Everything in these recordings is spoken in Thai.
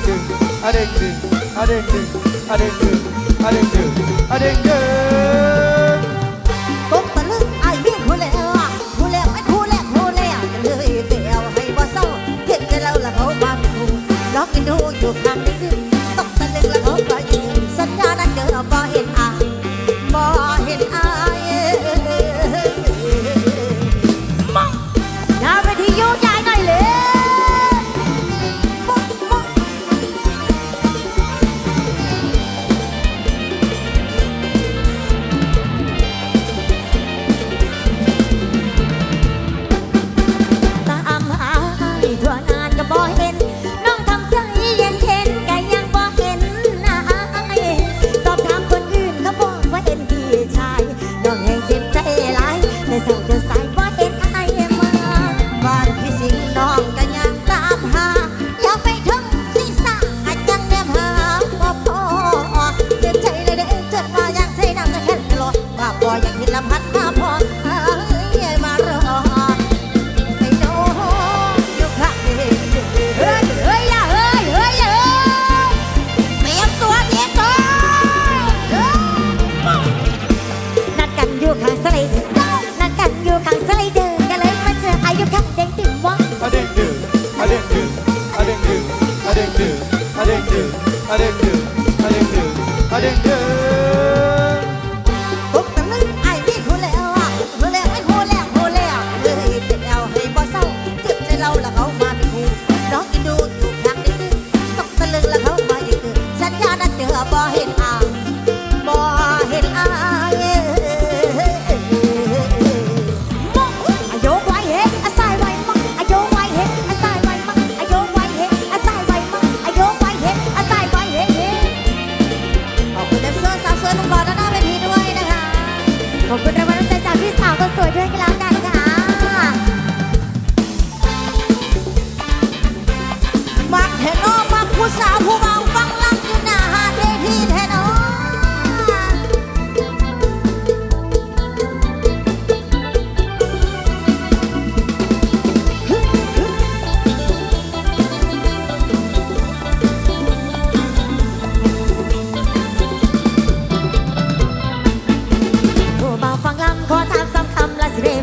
addicted, addicted, addicted, addicted, addicted, addicted. addicted. รัรางวัลใจจากพี่สาวคนสวยด้วยกันแล้วกัน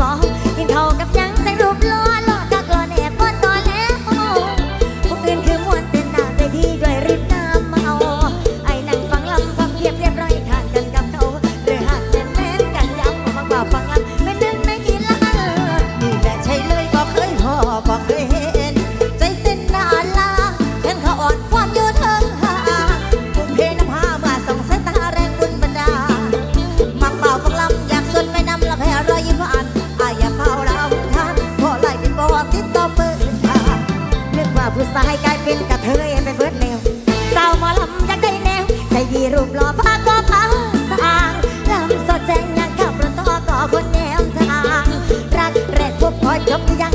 வாழ்வா สายกลายเป็นกระเทยไปเบิดเร็วสาวหมอลำอยากได้แนวใจดีรูปหล่อพาก็พาสางลำสดแจ้งยังขับรถต่อก่อคนแนวทาง รักแรกพบคอยจบยัง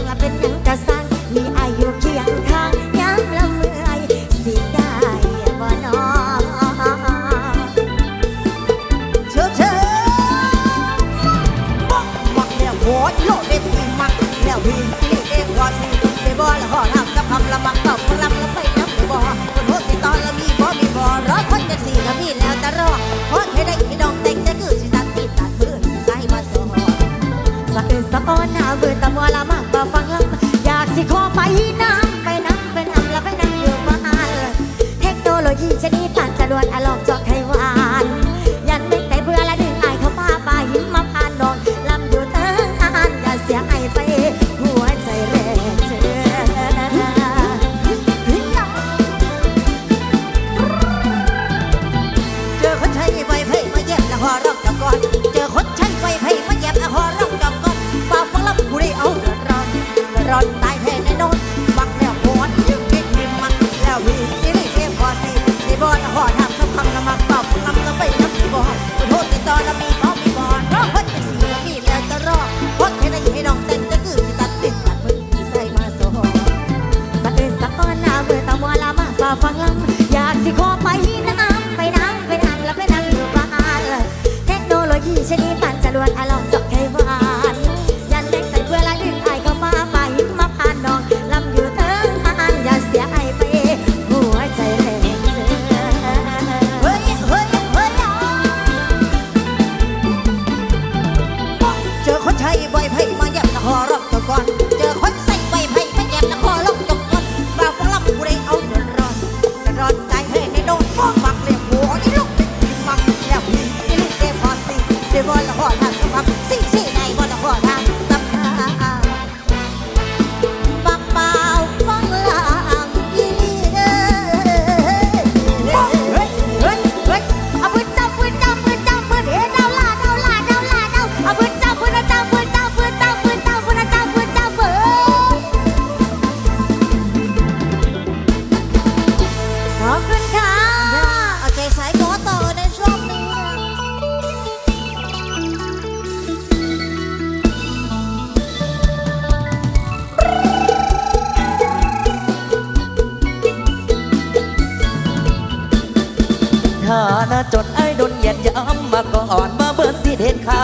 Lafang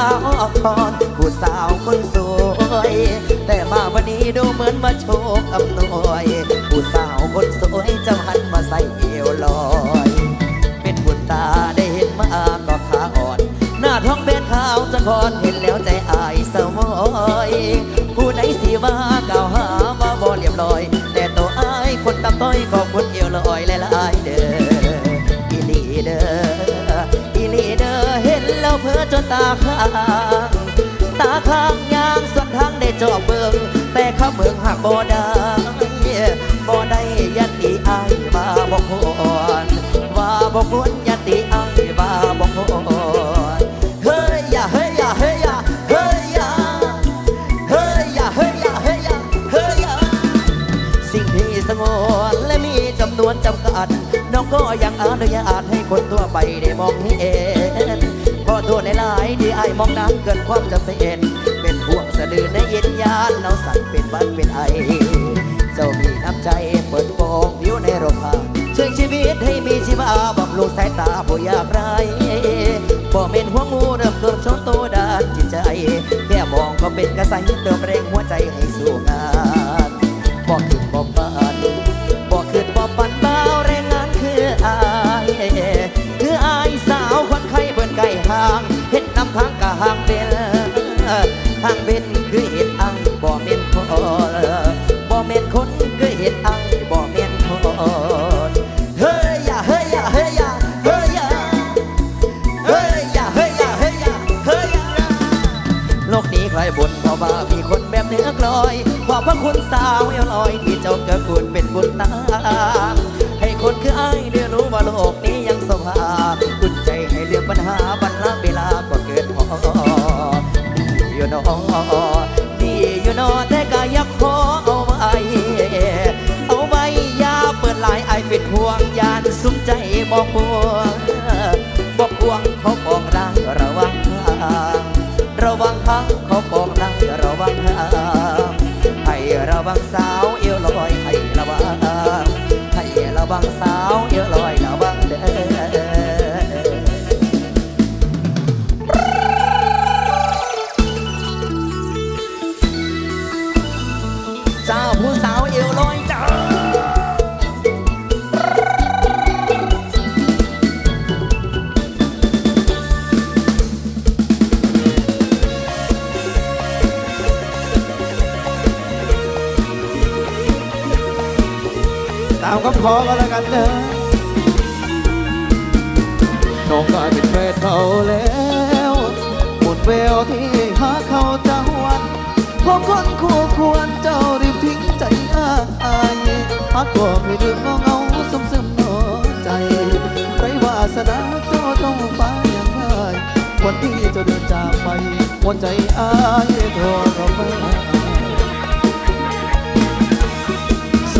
าวพรผู้สาวคนสวย แต่มาวันนี้ดูเหมือนมาโชว์อำนวยผู้สาวคนสวยจะหันมาใส่เอวลอย เป็นบุญตาได้เห็นมาก็ขาอ่อน หน้าท้องเป็นขาวจะคอนเห็นแล้วใจอายสมอยผู้ไหนสิว่ากล่าวหาว่าบ่เรียบร้อย แต่ตัวอายคนตำต้อยขอบคุณเอวลอย ตาค้างตาข้างยางส่วนทางได้จอบเบิงแต่ข้าเมืองหักบ่ได้บ่ได้ยันตีอายว่าบ่ควรว่าบ่ควรยันตีอายว่าบ่ควรเฮ้ยอย่าเฮ้ยอย่าเฮ้ยอย่าเฮ้ยอย่าเฮ้ยอย่าเฮ้ยอย่าเฮ้ยอย่าเฮ้ยอย่าสิ่งที่สงวนและมีจำนวนจำกัดน้องก็ยังอนุญาตให้คนทั่วไปได้มองเห็น อโทษในหลายๆที่ไอ้ายมองน้ำเกินความจำเป็นเป็นห่วงสะดือในเย็นยานเราสั่นเป็นบ้านเป็นไอเจ้ามีน้ำใจเปิดโปงผิวในรพาช่วยชีวิตให้มีชีวาบำรุงสายตาผู้ยากไรบ่เม็นหัวงูเริ่มเกิดชนโตดานจิตใจแค่มองก็เป็นกระใสเติมแรงหัวใจให้สู้งานบอกขึ้นบอกบ้านบอกขึ้นบอกปัน กลอย ขอบพระคุณสาวเอวลอย ที่เจ้าเกิดคุณเป็นบุญตา ให้คนคือไอ้ายเรียนรู้ว่าโลกนี้ยังสภากุญใจให้เรื่องปัญหาบรรลัเวลาก็เกิดพอดีอยู่นอดีอยู่นอแต่ก็อยักขอเอาไว้เอาไว้ยาเปิดหลายไอเป็นห่วงยานสุขใจบอกพวง สาวเอวลอยให้ระวังให้ระวังสาว ตามคำขอก็แล้วกันเด้อน้องกลายเป็นแฟนเขาแล้วหมดแววที่หาเขาจะวันเพราะคนคู่ควรเจ้ารีบทิ้งใจอ้างอายพักก็ไม่ลืมน้องเอาซึมซึมหัวใจไรวาสนาเจ้าท้องฟ้าอย่างไรวันที่เจ้าเดินจากไปหัวใจอายทรมานโ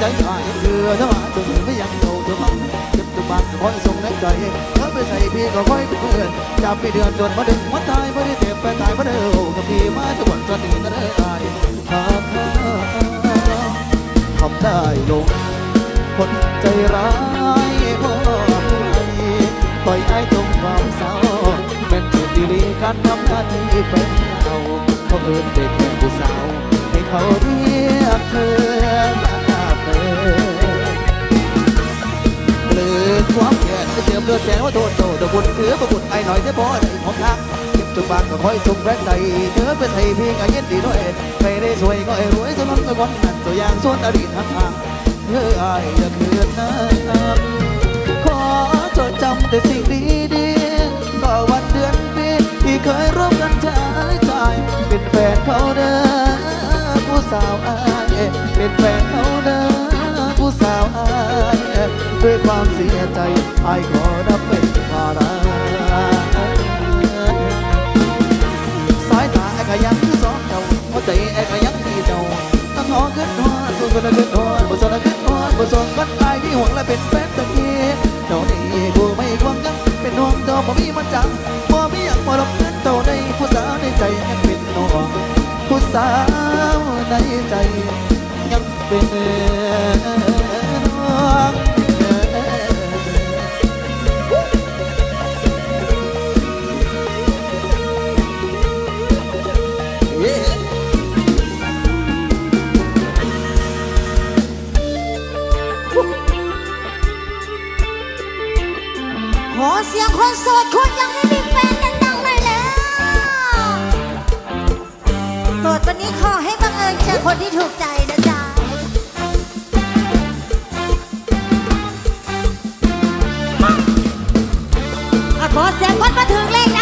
ใจหายเรือถ้ามาจนไม่ยังโตเธอมันเจ็บตัวมันคอยส่งแรงใจเธอไปใส่พี่ก็คอยเป็นเพื่อนจับไปเดือนจนมาดึงมาตายไม่ได้เจ็บไปตายมาเด้อกับพี่มาจะหวนจนถึงกันเด้อายหากทำได้ลงคนใจร้ายพ่อปล่อยไอ้ตรงความเศร้าแม่นจุดดีลีการทำหน้าที่แฟนเราเขาเอินเด็กแม่ผู้สาวให้เขาเรียกเธอ เลือความแก่จะเจียมเลือดแสงว่าโทษโตเดบุญถือประบุญไอ้หน่อยได้พอได้ของทักเก็บจุกบางก็คอยส่งแรงใจเธอไปใส่เพียงไอ้ยินดีด้วยใครได้สวยก็ไอ้รวยสนนก็วันนั้นตัวอย่างส่วนอดีตทางทางเธออายอย่าคืนน้ำขอจดจำแต่สิ่งดีๆก็วันเดือนปีที่เคยร่วมกันใช้ใจเป็นแฟนเขาเด้อ ผู้สาวอายเป็นแฟนเขาเด้อผู้สาวอายด้วยความเสียใจอายขอรับเป็นภาระสายตาไอ้ก็ยังคือสองเจ้าหัวใจไอ้ก็ยังที่เจ้าตั้งหอขึ้นหอดส่วนคนละขึ้นหอดบ่สนละขึ้นหอดบ่สนคนตายที่ห่วงและเป็นแฟนตะกี้เจ้านี่กูไม่ควงกันเป็นห่วงเจ้าบ่มีมันจังบ่มีอยากบ่รับเงินเจ้าได้ผู้สาวในใจ ใจยังเป็น อคนที่ถูกใจนะจ๊ะอ่ขอเสียงคนมาถึงเลย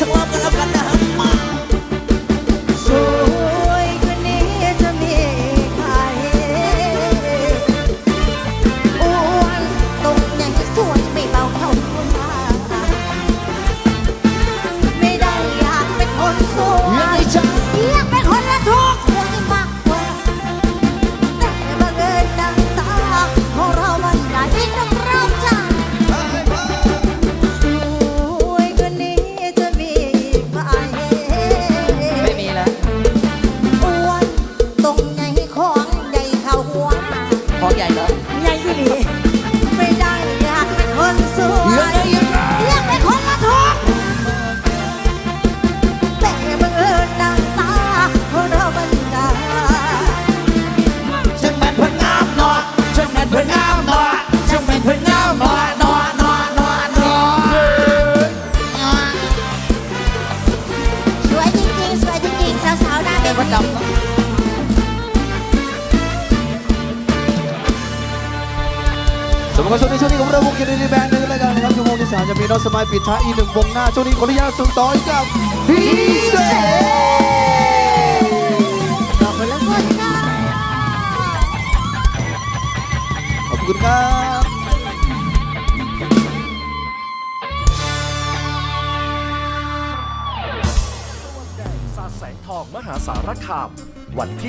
se mueva con la. ม่พระดำนะสำหรับช่วงนี้ช่วงนี้ของเราวงกินดีแบนด์เลยแล้วกันนะครับชั่วโมงที่สามจะมีน้องสมัยปิดท้ายอีกหนึ่งวงหน้าช่วงนี้ขออนุญาตส่งต่อให้กับพี่เจขอบคุณครับารคามวันที่